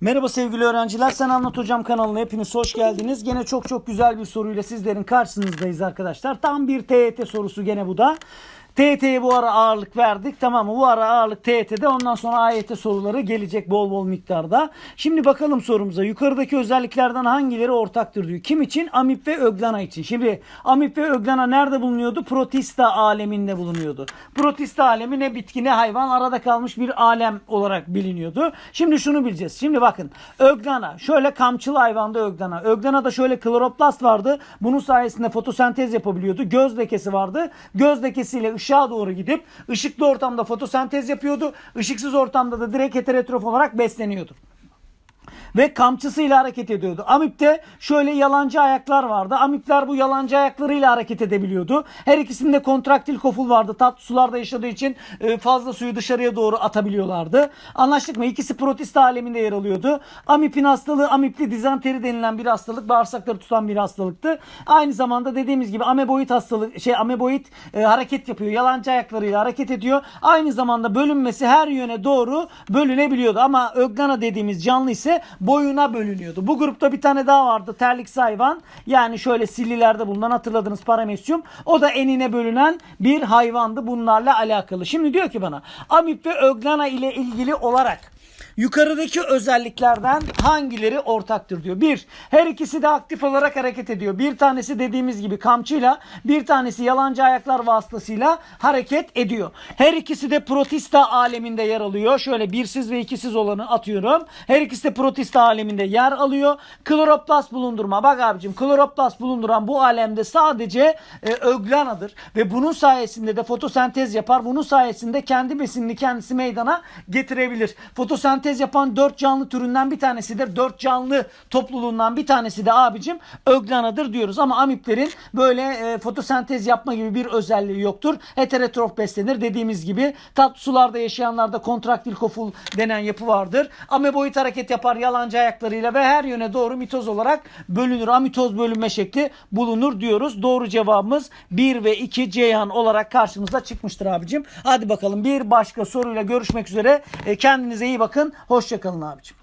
Merhaba sevgili öğrenciler. Sen Anlat Hocam kanalına hepiniz hoş geldiniz. Gene çok çok güzel bir soruyla sizlerin karşınızdayız arkadaşlar. Tam bir TYT sorusu gene bu da. TYT'ye bu ara ağırlık verdik. Tamam mı? Bu ara ağırlık TYT'de. Ondan sonra AYT soruları gelecek bol bol miktarda. Şimdi bakalım sorumuza. Yukarıdaki özelliklerden hangileri ortaktır diyor. Kim için? Amip ve öglana için. Şimdi amip ve öglana nerede bulunuyordu? Protista aleminde bulunuyordu. Protista alemi ne bitki ne hayvan arada kalmış bir alem olarak biliniyordu. Şimdi şunu bileceğiz. Şimdi bakın öglana şöyle kamçılı hayvanda öglana. Öglana da şöyle kloroplast vardı. Bunun sayesinde fotosentez yapabiliyordu. Göz lekesi vardı. Göz lekesiyle ışığa doğru gidip ışıklı ortamda fotosentez yapıyordu. Işıksız ortamda da direkt heterotrof olarak besleniyordu ve kamçısıyla hareket ediyordu. Amip'te şöyle yalancı ayaklar vardı. Amipler bu yalancı ayaklarıyla hareket edebiliyordu. Her ikisinde kontraktil koful vardı. Tatlı sularda yaşadığı için e, fazla suyu dışarıya doğru atabiliyorlardı. Anlaştık mı? İkisi protista aleminde yer alıyordu. Amip'in hastalığı amipli dizanteri denilen bir hastalık. Bağırsakları tutan bir hastalıktı. Aynı zamanda dediğimiz gibi ameboid hastalık şey ameboid e, hareket yapıyor. Yalancı ayaklarıyla hareket ediyor. Aynı zamanda bölünmesi her yöne doğru bölünebiliyordu. Ama öglana dediğimiz canlı ise boyuna bölünüyordu. Bu grupta bir tane daha vardı. Terliksi hayvan. Yani şöyle sillilerde bulunan hatırladığınız paramesyum. O da enine bölünen bir hayvandı bunlarla alakalı. Şimdi diyor ki bana amip ve öglana ile ilgili olarak Yukarıdaki özelliklerden hangileri ortaktır diyor. Bir, her ikisi de aktif olarak hareket ediyor. Bir tanesi dediğimiz gibi kamçıyla, bir tanesi yalancı ayaklar vasıtasıyla hareket ediyor. Her ikisi de protista aleminde yer alıyor. Şöyle birsiz ve ikisiz olanı atıyorum. Her ikisi de protista aleminde yer alıyor. Kloroplast bulundurma. Bak abicim kloroplast bulunduran bu alemde sadece e, öglanadır. Ve bunun sayesinde de fotosentez yapar. Bunun sayesinde kendi besinini kendisi meydana getirebilir. Fotosentez yapan dört canlı türünden bir tanesidir. Dört canlı topluluğundan bir tanesi de abicim öglanadır diyoruz. Ama amiplerin böyle e, fotosentez yapma gibi bir özelliği yoktur. Heterotrof beslenir. Dediğimiz gibi tatlı sularda yaşayanlarda kontraktil koful denen yapı vardır. Ameboid hareket yapar yalancı ayaklarıyla ve her yöne doğru mitoz olarak bölünür. Amitoz bölünme şekli bulunur diyoruz. Doğru cevabımız 1 ve 2 Ceyhan olarak karşımıza çıkmıştır abicim. Hadi bakalım bir başka soruyla görüşmek üzere. E, Kendinize iyi bakın. Hoşçakalın abicim.